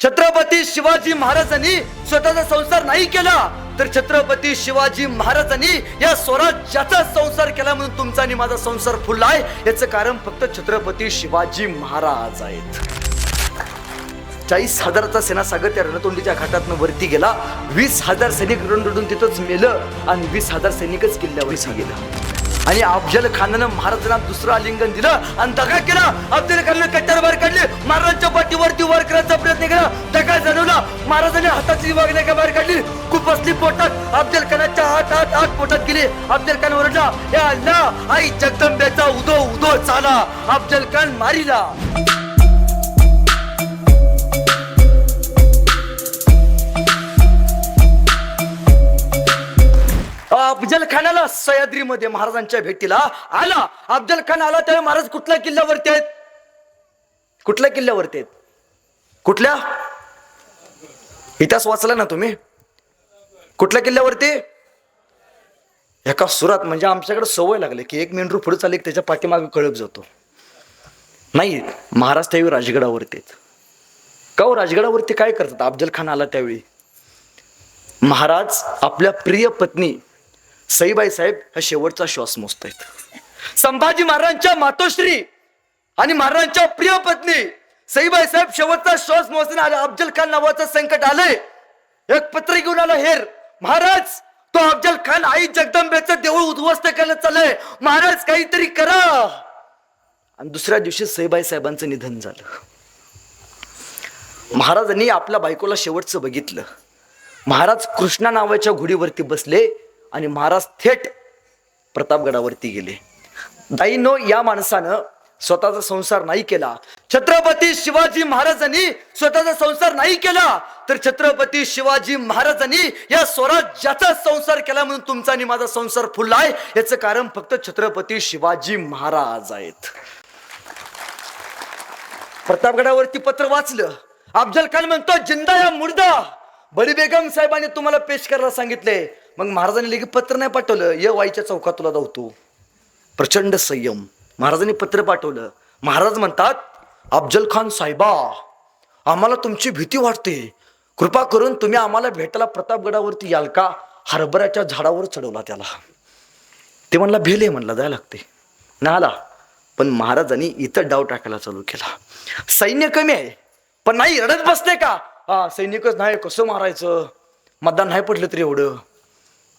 छत्रपती शिवाजी महाराजांनी स्वतःचा संसार नाही केला तर छत्रपती शिवाजी महाराजांनी या स्वराज्याचा संसार केला म्हणून तुमचा आणि माझा संसार फुलला आहे. याचं कारण फक्त छत्रपती शिवाजी महाराज आहेत. चाळीस हजाराचा सेनासागर त्या रणतोंडीच्या घाटातनं वरती गेला. वीस हजार सैनिक रणडून तिथंच मेलं आणि वीस हजार सैनिकच किल्ल्यावर गेलं. आणि अफजल खानानं महाराजांना दुसरं आलिंगन दिलं आणि दगा केला. अफजल खाननं कट्टर बाहेर काढले. महाराजांच्या पाठीवरती वर करायचा प्रयत्न केला. दगा जाणवला. महाराजांनी हाताची वागण्या का बाहेर काढली? खूप असली पोटात. अफजल खानाच्या हात हात हात पोटात गेले. अफजल खान ओरडला या अल्ला आई जगदंब्याचा उदो उदो चाला अफजल खान मारिला. अफजल खानाला सह्याद्रीमध्ये महाराजांच्या भेटीला आला. अफजल खान आला त्यावेळी महाराज कुठल्या किल्ल्यावरती आहेत? कुठल्या किल्ल्यावरती आहेत? कुठल्या? इतिहास वाचला ना तुम्ही? कुठल्या किल्ल्यावरती? एका सुरात म्हणजे आमच्याकडे सवय लागली की एक मेंढरू पुढे चालली की त्याच्या पाठीमागे कळप जातो. नाही महाराज त्यावेळी राजगडावरती आहेत. का हो राजगडावरती काय करतात अफजल खान आला त्यावेळी? महाराज आपल्या प्रिय पत्नी सईबाई साहेब हा शेवटचा श्वास मोजतायत. संभाजी महाराजांच्या मातोश्री आणि महाराजांच्या प्रिय पत्नी सईबाई साहेब शेवटचा श्वास मोजताना आले अफजल खान नावाचं संकट आलंय. एक पत्र घेऊन आलं हेर. महाराज तो अफजल खान आई जगदंबेचं देऊळ उद्ध्वस्त करण्यात चाललंय. महाराज काहीतरी करा. आणि दुसऱ्या दिवशी सईबाई साहेबांचं निधन झालं. महाराजांनी आपल्या बायकोला शेवटचं बघितलं. महाराज कृष्णा नावाच्या घोडीवरती बसले. आणि महाराज थेट प्रतापगडावरती गेले. दाईनो या माणसानं स्वतःचा संसार नाही केला. छत्रपती शिवाजी महाराजांनी स्वतःचा संसार नाही केला. तर छत्रपती शिवाजी महाराजांनी या स्वराज्याचा संसार केला म्हणून तुमचा आणि माझा संसार फुललाय याचं कारण फक्त छत्रपती शिवाजी महाराज आहेत. प्रतापगडावरती पत्र वाचलं. अफजल खान म्हणतो जिंदा या मुर्दा. बडी बेगम साहेबांनी तुम्हाला पेश करायला सांगितले मग महाराजांनी लगेच पत्र नाही पाठवलं. ये वाईच्या चौकात तुला धावतो प्रचंड संयम. महाराजांनी पत्र पाठवलं. महाराज म्हणतात अफजल खान साहेबा आम्हाला तुमची भीती वाटते. कृपा करून तुम्ही आम्हाला भेटायला प्रतापगडावरती याल का? हरभऱ्याच्या झाडावर चढवला त्याला. ते म्हणला भेले म्हणला जायला लागते. ना आला. पण महाराजांनी इथं डाव टाकायला चालू केला. सैन्य कमी आहे पण नाही रडत बसते का? हा सैनिकच नाही कसं मारायचं? मतदान नाही पडलं तरी एवढं.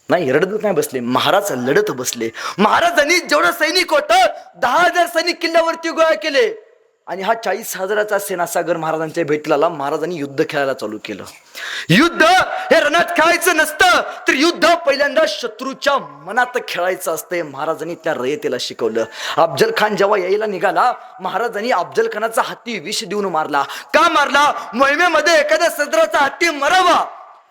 नाही रडत नाही बसले. महाराज लढत बसले. महाराजांनी जेवढं सैनिक होत दहा हजार सैनिक किल्ल्यावरती गोळा केले. आणि हा चाळीस हजाराचा सेनासागर महाराजांच्या भेटला महाराजांनी युद्ध खेळायला चालू केलं. युद्ध हे रणात खेळायचं नसतं तर युद्ध पहिल्यांदा शत्रूच्या मनात खेळायचं असतंय महाराजांनी त्या रयतेला शिकवलं. अफजल खान जेव्हा यायला निघाला महाराजांनी अफजल खानाचा हत्ती विष देऊन मारला. का मारला? मोहिमेमध्ये एखाद्या सदराचा हत्ती मरावा.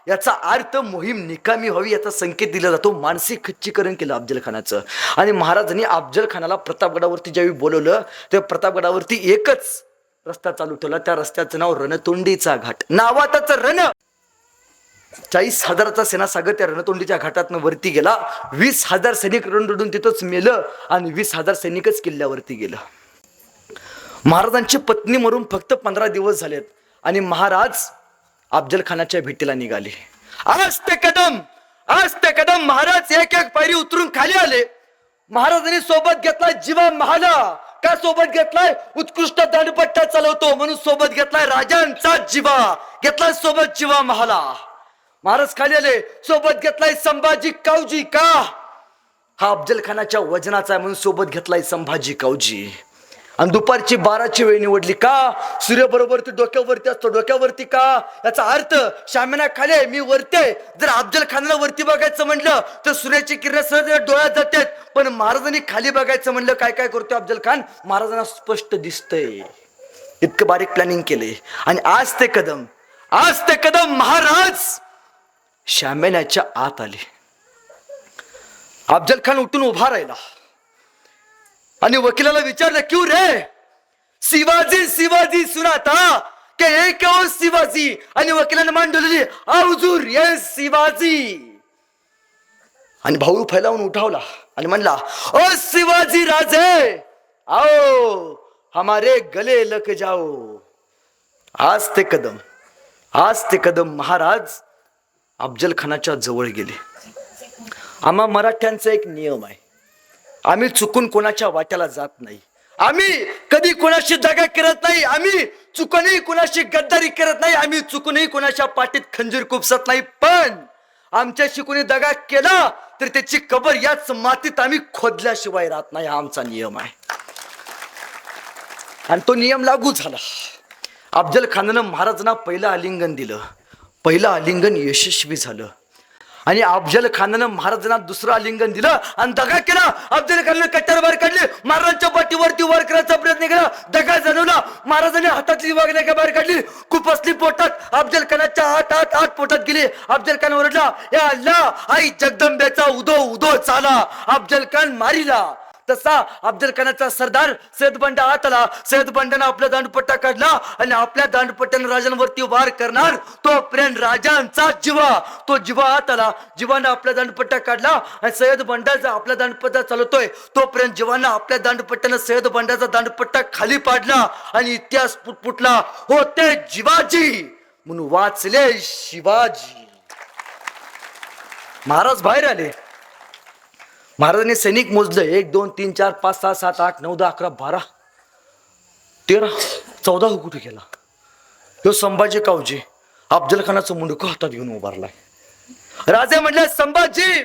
याचा अर्थ मोहीम निकामी व्हावी याचा संकेत दिला जातो. मानसिक खच्चीकरण केलं अफजल खानाचं आणि महाराजांनी अफजल खानाला प्रतापगडावरती ज्यावेळी बोलवलं तेव्हा प्रतापगडावरती एकच रस्ता चालू ठेवला. त्या रस्त्याचं नाव रणतोंडीचा घाट. नावातच रण! चाळीस हजाराचा सेनासागर त्या रणतोंडीच्या घाटातनं वरती गेला. वीस हजार सैनिक रणरडून तिथंच मेलं आणि वीस हजार सैनिकच किल्ल्यावरती गेलं. महाराजांची पत्नी मरून फक्त पंधरा दिवस झालेत. आणि महाराज अफजल खानाच्या भेटीला निघाले. आज ते कदम आज ते कदम महाराज एक एक पायरी उतरून खाली आले. महाराजांनी सोबत घेतलाय जीवा महाला. का सोबत घेतलाय? उत्कृष्ट दांडपट्टा चालवतो म्हणून सोबत घेतलाय राजांचा जीवा. घेतलाय सोबत जीवा महाला. महाराज खाली आले. सोबत घेतलाय संभाजी कावजी का? हा अफजल खानाच्या वजनाचा आहे म्हणून सोबत घेतलाय संभाजी कावजी. आणि दुपारची बाराची वेळ निवडली का? सूर्य बरोबर डोक्यावरती असतो डोक्यावरती का? याचा अर्थ शामिना खाली मी वरते जर अफजल खानाला वरती बघायचं म्हटलं तर सूर्याची किरण सहज डोळ्यात जातात. पण महाराजांनी खाली बघायचं म्हणलं काय काय करतो अफजल खान? महाराजांना स्पष्ट दिसतंय. इतकं बारीक प्लॅनिंग केले आणि आज ते कदम आज ते कदम महाराज शामेनाच्या आत आले. अफजल खान उठून उभा राहिला. आणि वकिलाला विचारलं क्यू रे? शिवाजी शिवाजी सुनाता के एक और शिवाजी. आणि वकिलाने मान ठेवलेली हुजूर ये शिवाजी. आणि भाऊ फैलावून उठावला आणि म्हणला ओ शिवाजी राजे आओ हमारे गले लक जाओ. आज ते कदम आज ते कदम महाराज अफजल खानाच्या जवळ गेले. आम्हा मराठ्यांचा एक नियम आहे. आम्ही चुकून कोणाच्या वाट्याला जात नाही. आम्ही कधी कोणाशी दगा करत नाही आम्ही चुकूनही कोणाशी गद्दारी करत नाही आम्ही चुकूनही कोणाच्या पाठीत खंजीर कुपसत नाही. पण आमच्याशी कोणी दगा केला तर त्याची कबर याच मातीत आम्ही खोदल्याशिवाय राहत नाही हा आमचा नियम आहे. आणि तो नियम लागू झाला. अफजल खानानं महाराजांना पहिलं आलिंगन दिलं. पहिलं आलिंगन यशस्वी झालं. आणि अफजल खानानं महाराजांना दुसरं आलिंगन दिलं आणि दगा केला. अफजल खानानं कट्टर बाहेर काढली. महाराजांच्या पाठीवरती वर करायचा प्रयत्न केला. दगा जाणवला. महाराजांनी हातातली वागण्या का बाहेर काढली? खूप असली पोटात. अफजल खानाच्या हात हात हात पोटात गेली. अफजल खान ओरडला या अल्ला आई जगदंब्याचा उदो उदो चाला अफजल खान मारिला. तसा अफजल खानाचा सरदार सैद आत आला सैदबंडानं आपला दांडपट्टा काढला आणि आपल्या दांडपट्ट्यानं राजांवरती वार करणार तो प्रेम राजांचा जीवा तो जीवा आत आला जीवानं आपला दांडपट्टा काढला आणि सय्यद बंडाचा आपला दांडपट्टा चालवतोय तो प्रेम जीवानं आपल्या दांडपट्ट्यानं सय्यद बंडाचा दांडपट्टा खाली पाडला आणि इतिहास पुटपुटला होते जीवाजी म्हणून वाचले शिवाजी. महाराज बाहेर आले. महाराजांनी सैनिक मोजलं. एक दोन तीन चार पाच सहा सात आठ नऊ दहा अकरा बारा तेरा चौदा कुठे गेला ह्यो संभाजी कावजी अफजल खानाचं मुंडकं हातात घेऊन उभारलाय. राजे म्हणले संभाजी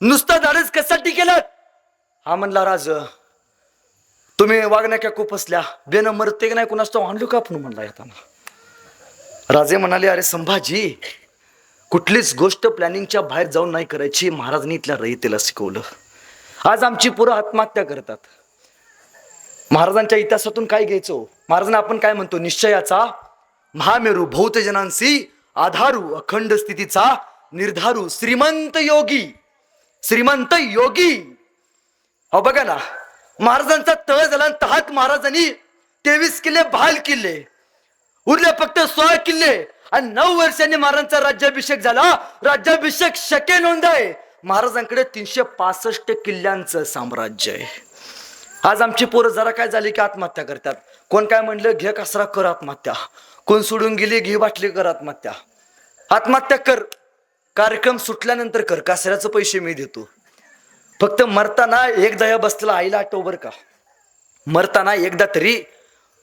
नुसता धाडस कशासाठी केलं हा म्हणला राज तुम्ही वागण्या क्या कुपसल्या बेन मरते की नाही कुणास तो आणलो का आपण म्हणला येताना? राजे म्हणाले अरे संभाजी कुठलीच गोष्ट प्लॅनिंगच्या बाहेर जाऊन नाही करायची महाराजांनी इथल्या रयतेला शिकवलं. आज आमची पुरं आत्महत्या करतात. महाराजांच्या इतिहासातून काय घ्यायचो? महाराजांना आपण काय म्हणतो? निश्चयाचा महामेरू भौतजनांशी आधारू अखंड स्थितीचा निर्धारू श्रीमंत योगी. श्रीमंत योगी. अ बघा ना महाराजांचा तळ झाला आणि तहात महाराजांनी तेवीस किल्ले बहाल किल्ले उरले फक्त सोळा किल्ले. आणि नऊ वर्षांनी महाराजांचा राज्याभिषेक झाला. राज्याभिषेक शके नोंद आहे महाराजांकडे तीनशे पासष्ट किल्ल्यांचं साम्राज्य आहे. आज आमची पोरं जरा काय झाली की आत्महत्या करतात. कोण काय म्हणलं घे कसरा कर आत्महत्या. कोण सोडून गेली घे बाटली कर आत्महत्या. आत्महत्या कर. कार्यक्रम सुटल्यानंतर कर. कासऱ्याचं पैसे मी देतो. फक्त मरताना एकदा या बसला आईला आठव बर का. मरताना एकदा तरी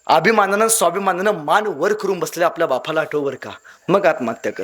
अभिमानानं स्वाभिमानानं मान वर करून बसले आपल्या बापाला आठव बर का? मग आत्महत्या कर.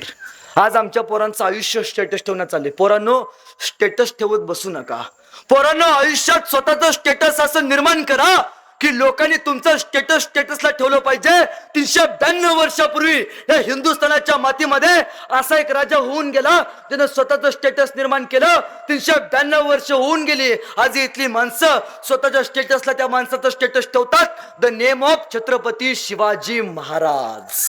आज आमच्या पोरांचं आयुष्य स्टेटस ठेवण्यात चालले पोरांनो स्टेटस ठेवत बसू नका. पोरांनो आयुष्यात स्वतःचं स्टेटस असं निर्माण करा. की लोकांनी तुमचं स्टेटस स्टेटसला ठेवलं पाहिजे. तीनशे ब्याण्णव वर्षापूर्वी या हिंदुस्थानाच्या मातीमध्ये असा एक राजा होऊन गेला त्यानं स्वतःचं स्टेटस निर्माण केलं. तीनशे ब्याण्णव वर्ष होऊन गेली. आज इथली माणसं स्वतःच्या स्टेटसला त्या माणसाचं स्टेटस ठेवतात. The name of Chhatrapati Shivaji Maharaj.